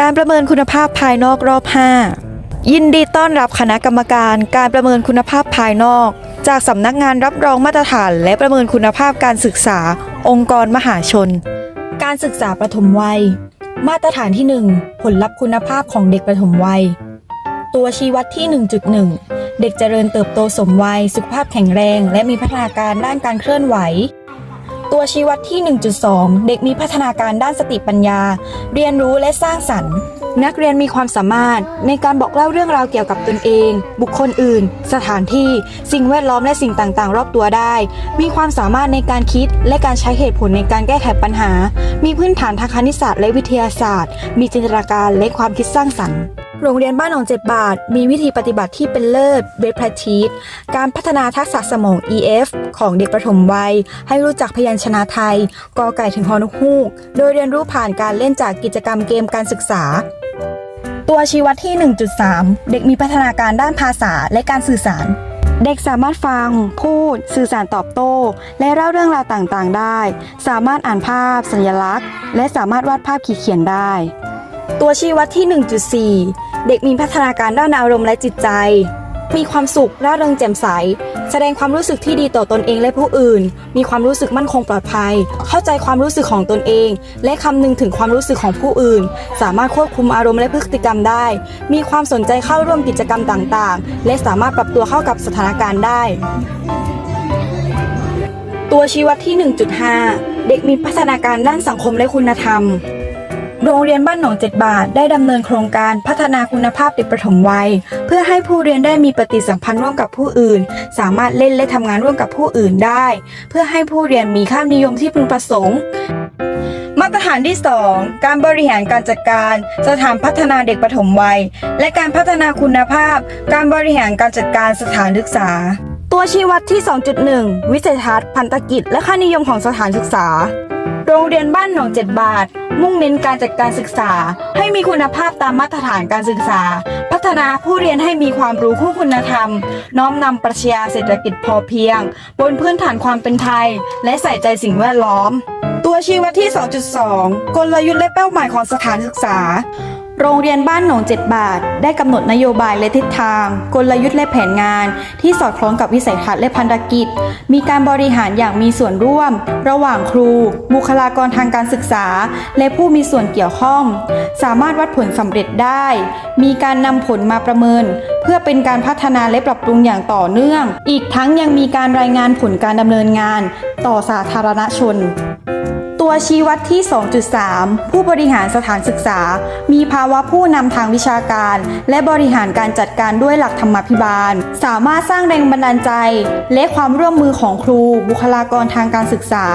การประเมินคุณภาพภายนอกรอบ 5 ยินดีต้อนรับคณะกรรมการการประเมินคุณภาพภายนอก จากสำนักงานรับรองมาตรฐาน และประเมินคุณภาพการศึกษา องค์กรมหาชน การศึกษาประถมวัย มาตรฐานที่ 1 ผลลัพธ์คุณภาพของเด็กประถมวัย ตัวชี้วัดที่ 1.1 เด็กเจริญเติบโตสมวัย สุขภาพแข็งแรง และมีพัฒนาการด้านการเคลื่อนไหว ตัวชี้วัดที่ 1.2 เด็กมีพัฒนาการด้านสติปัญญา เรียนรู้และสร้างสรรค์ นักเรียนมีความสามารถในการบอกเล่าเรื่องราวเกี่ยวกับตนเอง บุคคลอื่น สถานที่ สิ่งแวดล้อมและสิ่งต่างๆ รอบตัวได้ มีความสามารถในการคิดและการใช้เหตุผลในการแก้ไขปัญหา มีพื้นฐานทางคณิตศาสตร์และวิทยาศาสตร์ มีจินตนาการและความคิดสร้างสรรค์ โรงเรียนบ้านหนองเจ็ดบาท มีวิธีปฏิบัติที่เป็นเลิศเบส practice การพัฒนาทักษะสมอง EF ของเด็กประถมวัย ให้รู้จักพยัญชนะไทยกอไก่ถึงฮอนกฮูก โดยเรียนรู้ผ่านการเล่นจากกิจกรรมเกมการศึกษา ตัวชี้วัดที่ 1.3 เด็กมีพัฒนาการด้านภาษาและการสื่อสารเด็กสามารถฟัง พูด สื่อสารตอบโต้ และเล่าเรื่องราวต่างๆ ได้ สามารถอ่านภาพ สัญลักษณ์ และสามารถวาดภาพขีดเขียนได้ ตัวชี้วัดที่ 1.4 เด็กมีพัฒนาการด้านอารมณ์และจิตใจ มีความสุขร่าเริงแจ่มใส แสดงความรู้สึกที่ดีต่อตนเองและผู้อื่น มีความรู้สึกมั่นคงปลอดภัย เข้าใจความรู้สึกของตนเอง และคำนึงถึงความรู้สึกของผู้อื่น สามารถควบคุมอารมณ์และพฤติกรรมได้ มีความสนใจเข้าร่วมกิจกรรมต่างๆ และสามารถปรับตัวเข้ากับสถานการณ์ได้ ตัวชี้วัดที่ 1.5 เด็กมีพัฒนาการด้านสังคมและคุณธรรม โรงเรียนบ้านหนองเจ็ดบาทได้ดำเนินโครงการพัฒนาคุณภาพเด็กประถมวัย เพื่อให้ผู้เรียนได้มีปฏิสัมพันธ์ร่วมกับผู้อื่น สามารถเล่นและทำงานร่วมกับผู้อื่นได้ เพื่อให้ผู้เรียนมีค่านิยมที่พึงประสงค์มาตรฐานที่ 2 การบริหารการจัดการ สถานพัฒนาเด็กประถมวัย และการพัฒนาคุณภาพ การบริหารการจัดการสถานศึกษา ตัวชี้วัดที่ 2.1 วิสัยทัศน์พันธกิจ และค่านิยมของสถานศึกษา โรงเรียนบ้านหนองเจ็ดบาท มุ่งเน้นการจัดการศึกษา ให้มีคุณภาพตามมาตรฐานการศึกษา พัฒนาผู้เรียนให้มีความรู้คู่คุณธรรม น้อมนำปรัชญาเศรษฐกิจพอเพียง บนพื้นฐานความเป็นไทย และใส่ใจสิ่งแวดล้อม ตัวชี้วัดที่ 2.2 กลยุทธ์และเป้าหมายของสถานศึกษา โรงเรียนบ้านหนองเจ็ดบาท ได้กำหนดนโยบายและทิศทาง กลยุทธ์และแผนงาน ที่สอดคล้องกับวิสัยทัศน์และพันธกิจ มีการบริหารอย่างมีส่วนร่วม ระหว่างครู บุคลากรทางการศึกษา และผู้มีส่วนเกี่ยวข้อง สามารถวัดผลสำเร็จได้ มีการนำผลมาประเมิน เพื่อเป็นการพัฒนาและปรับปรุงอย่างต่อเนื่อง อีกทั้งยังมีการรายงานผลการดำเนินงาน ต่อสาธารณชน ตัวชี้วัดที่ 2.3 ผู้บริหารสถานศึกษา มีภาวะผู้นำทางวิชาการ และบริหารการจัดการด้วยหลักธรรมาภิบาล สามารถสร้างแรงบันดาลใจ และความร่วมมือของครู บุคลากรทางการศึกษา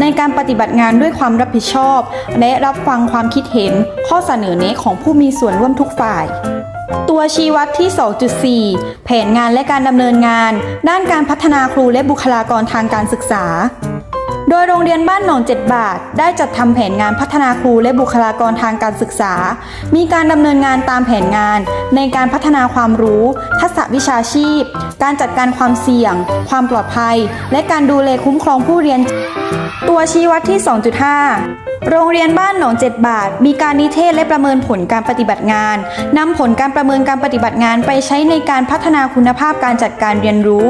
ในการปฏิบัติงานด้วยความรับผิดชอบ และรับฟังความคิดเห็น ข้อเสนอแนะของผู้มีส่วนร่วมทุกฝ่ายตัวชี้วัดที่ 2.4 แผนงานและการดำเนินงาน ด้านการพัฒนาครูและบุคลากรทางการศึกษา โดยโรงเรียนบ้านหนองเจ็ดบาท ได้จัดทำแผนงานพัฒนาครูและบุคลากรทางการศึกษา มีการดำเนินงานตามแผนงาน ในการพัฒนาความรู้ ทักษะวิชาชีพ การจัดการความเสี่ยง ความปลอดภัย และการดูแลคุ้มครองผู้เรียน ตัวชี้วัดที่ 2.5โรงเรียนบ้านหนองเจ็ดบาท มีการนิเทศและประเมินผลการปฏิบัติงานนำผลการประเมินการปฏิบัติงานไปใช้ในการพัฒนาคุณภาพการจัดการเรียนรู้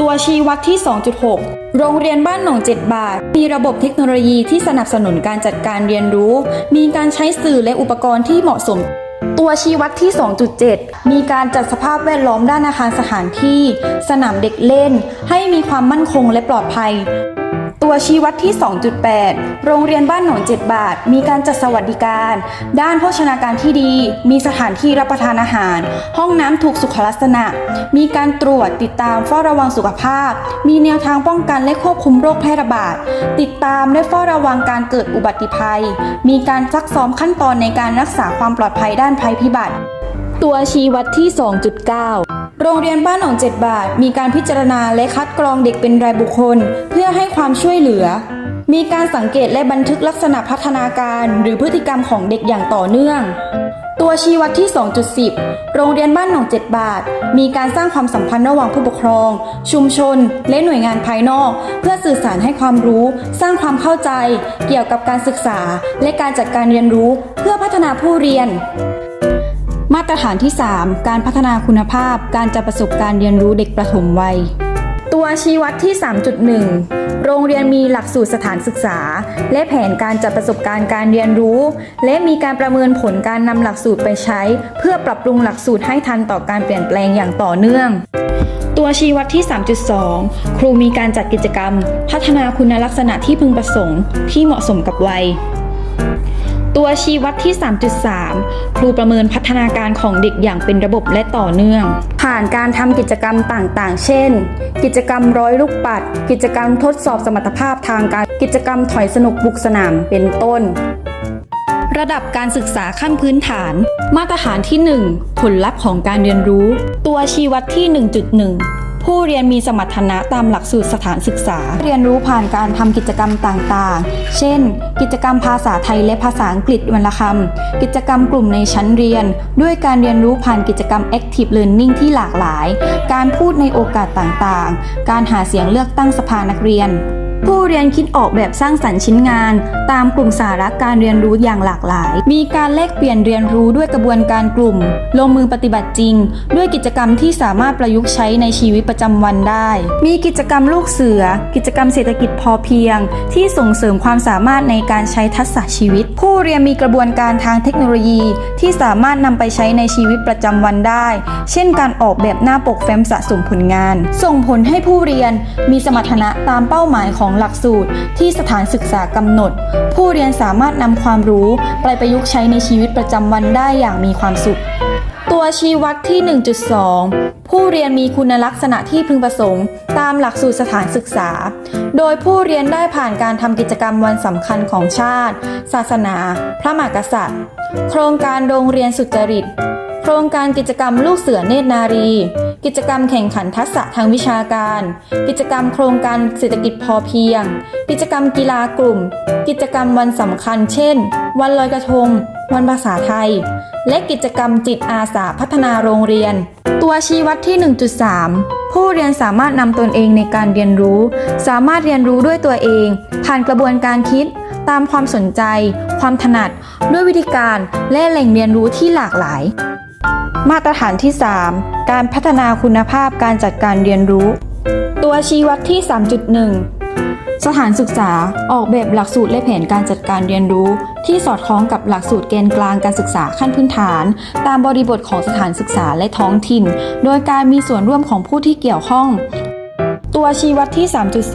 ตัวชี้วัดที่ 2.6 โรงเรียนบ้านหนองเจ็ดบาท มีระบบเทคโนโลยีที่สนับสนุนการจัดการเรียนรู้ มีการใช้สื่อและอุปกรณ์ที่เหมาะสม ตัวชี้วัดที่ 2.7 มีการจัดสภาพแวดล้อมด้านอาคารสถานที่ สนามเด็กเล่น ให้มีความมั่นคงและปลอดภัย ตัวชี้วัดที่ 2.8 โรงเรียนบ้านหนองเจ็ดบาท มีการจัดสวัสดิการ ด้านโภชนาการที่ดี มีสถานที่รับประทานอาหาร ห้องน้ำถูกสุขลักษณะ มีการตรวจติดตามเฝ้าระวังสุขภาพ มีแนวทางป้องกันและควบคุมโรคแพร่ระบาด ติดตามและเฝ้าระวังการเกิดอุบัติภัย มีการซักซ้อมขั้นตอนในการรักษาความปลอดภัยด้านภัยพิบัติ ตัวชี้วัดที่ 2.9 โรงเรียนบ้านหนองเจ็ดบาท มีการพิจารณาและคัดกรองเด็กเป็นรายบุคคล เพื่อให้ความช่วยเหลือ มีการสังเกตและบันทึกลักษณะพัฒนาการ หรือพฤติกรรมของเด็กอย่างต่อเนื่อง ตัวชี้วัดที่ 2.10 โรงเรียนบ้านหนอง7บาท มีการสร้างความสัมพันธ์ระหว่างผู้ปกครอง ชุมชน และหน่วยงานภายนอก เพื่อสื่อสารให้ความรู้ สร้างความเข้าใจ เกี่ยวกับการศึกษา และการจัดการเรียนรู้ เพื่อพัฒนาผู้เรียน มาตรฐานที่ 3 การพัฒนาคุณภาพ การจัดประสบการณ์เรียนรู้เด็กประถมวัย ตัวชี้วัดที่ 3.1 โรงเรียนมีหลักสูตรสถานศึกษา และแผนการจัดประสบการณ์การเรียนรู้ และมีการประเมินผลการนำหลักสูตรไปใช้ เพื่อปรับปรุงหลักสูตรให้ทันต่อการเปลี่ยนแปลงอย่างต่อเนื่องตัวชี้วัดที่ 3.2 ครูมีการจัดกิจกรรม พัฒนาคุณลักษณะที่พึงประสงค์ ที่เหมาะสมกับวัย ตัวชี้วัดที่ 3.3 ครูประเมินพัฒนาการของเด็กอย่างเป็นระบบและต่อเนื่อง ผ่านการทำกิจกรรมต่างๆ เช่น กิจกรรมร้อยลูกปัด กิจกรรมทดสอบสมรรถภาพทางการ กิจกรรมถอยสนุกบุกสนาม เป็นต้น ระดับการศึกษาขั้นพื้นฐาน มาตรฐานที่ 1 ผลลัพธ์ของการเรียนรู้ ตัวชี้วัดที่ 1.1 ผู้เรียนมีสมรรถนะตามหลักสูตรสถานศึกษา เรียนรู้ผ่านการทำกิจกรรมต่างๆ เช่น กิจกรรมภาษาไทยและภาษาอังกฤษวรรณคำกิจกรรมกลุ่มในชั้นเรียน ด้วยการเรียนรู้ผ่านกิจกรรม Active Learning ที่หลากหลาย การพูดในโอกาสต่างๆ การหาเสียงเลือกตั้งสภานักเรียน ผู้เรียนคิดออกแบบสร้างสรรค์ชิ้นงาน ตามกลุ่มสาระการเรียนรู้อย่างหลากหลาย มีการแลกเปลี่ยนเรียนรู้ด้วยกระบวนการกลุ่ม ลงมือปฏิบัติจริง ด้วยกิจกรรมที่สามารถประยุกต์ใช้ในชีวิตประจำวันได้ มีกิจกรรมลูกเสือ กิจกรรมเศรษฐกิจพอเพียง ที่ส่งเสริมความสามารถในการใช้ทักษะชีวิต ผู้เรียนมีกระบวนการทางเทคโนโลยี ที่สามารถนำไปใช้ในชีวิตประจำวันได้ เช่น การออกแบบหน้าปกแฟ้มสะสมผลงาน ส่งผลให้ผู้เรียนมีสมรรถนะตามเป้าหมายของหลักสูตรที่สถานศึกษากำหนด ผู้เรียนสามารถนำความรู้ไปประยุกต์ใช้ในชีวิตประจำวันได้อย่างมีความสุข ตัวชี้วัดที่ 1.2 ผู้เรียนมีคุณลักษณะที่พึงประสงค์ ตามหลักสูตรสถานศึกษา โดยผู้เรียนได้ผ่านการทำกิจกรรมวันสำคัญของชาติ ศาสนา พระมหากษัตริย์ โครงการโรงเรียนสุจริต โครงการกิจกรรมลูกเสือเนตรนารี กิจกรรมแข่งขันทักษะทางวิชาการ กิจกรรมโครงการเศรษฐกิจพอเพียง กิจกรรมกีฬากลุ่ม กิจกรรมวันสำคัญ เช่น วันลอยกระทง วันภาษาไทย และกิจกรรมจิตอาสาพัฒนาโรงเรียน ตัวชี้วัดที่ 1.3 ผู้เรียนสามารถนำตนเองในการเรียนรู้ สามารถเรียนรู้ด้วยตัวเอง ผ่านกระบวนการคิดตามความสนใจ ความถนัด ด้วยวิธีการและแหล่งเรียนรู้ที่หลากหลาย มาตรฐานที่ 3 การพัฒนาคุณภาพการจัดการเรียนรู้ ตัวชี้วัดที่ 3.1 สถานศึกษาออกแบบหลักสูตรและแผนการจัดการเรียนรู้ ที่สอดคล้องกับหลักสูตรเกณฑ์กลางการศึกษาขั้นพื้นฐาน ตามบริบทของสถานศึกษาและท้องถิ่น โดยการมีส่วนร่วมของผู้ที่เกี่ยวข้อง ตัวชี้วัดที่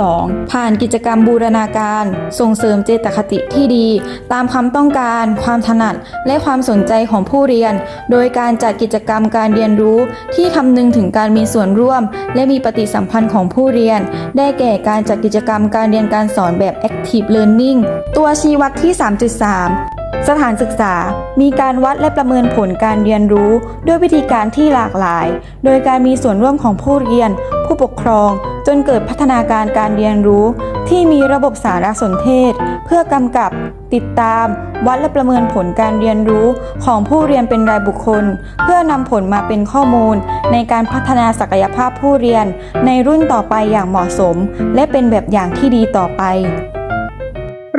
3.2 ผ่านกิจกรรมบูรณาการ ส่งเสริมเจตคติที่ดี ตามความต้องการ ความถนัด และความสนใจของผู้เรียน โดยการจัดกิจกรรมการเรียนรู้ที่คำนึงถึงการมีส่วนร่วม และมีปฏิสัมพันธ์ของผู้เรียน ได้แก่การจัดกิจกรรมการเรียนการสอนแบบ active learning ตัวชี้วัดที่ 3.3 สถานศึกษามีการวัดและประเมินผลการเรียนรู้ด้วยวิธีการที่หลากหลาย โดยการมีส่วนร่วมของผู้เรียน ผู้ปกครอง จนเกิดพัฒนาการการเรียนรู้ ที่มีระบบสารสนเทศ เพื่อกำกับติดตาม วัดและประเมินผลการเรียนรู้ของผู้เรียนเป็นรายบุคคล เพื่อนำผลมาเป็นข้อมูล ในการพัฒนาศักยภาพผู้เรียน ในรุ่นต่อไปอย่างเหมาะสม และเป็นแบบอย่างที่ดีต่อไป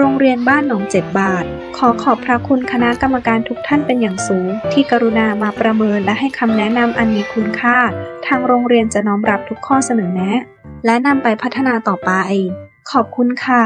โรงเรียนบ้านหนองเจ็ดบาท ขอขอบพระคุณคณะกรรมการทุกท่านเป็นอย่างสูง ที่กรุณามาประเมินและให้คำแนะนำอันมีคุณค่า ทางโรงเรียนจะน้อมรับทุกข้อเสนอแนะ และนำไปพัฒนาต่อไป ขอบคุณค่ะ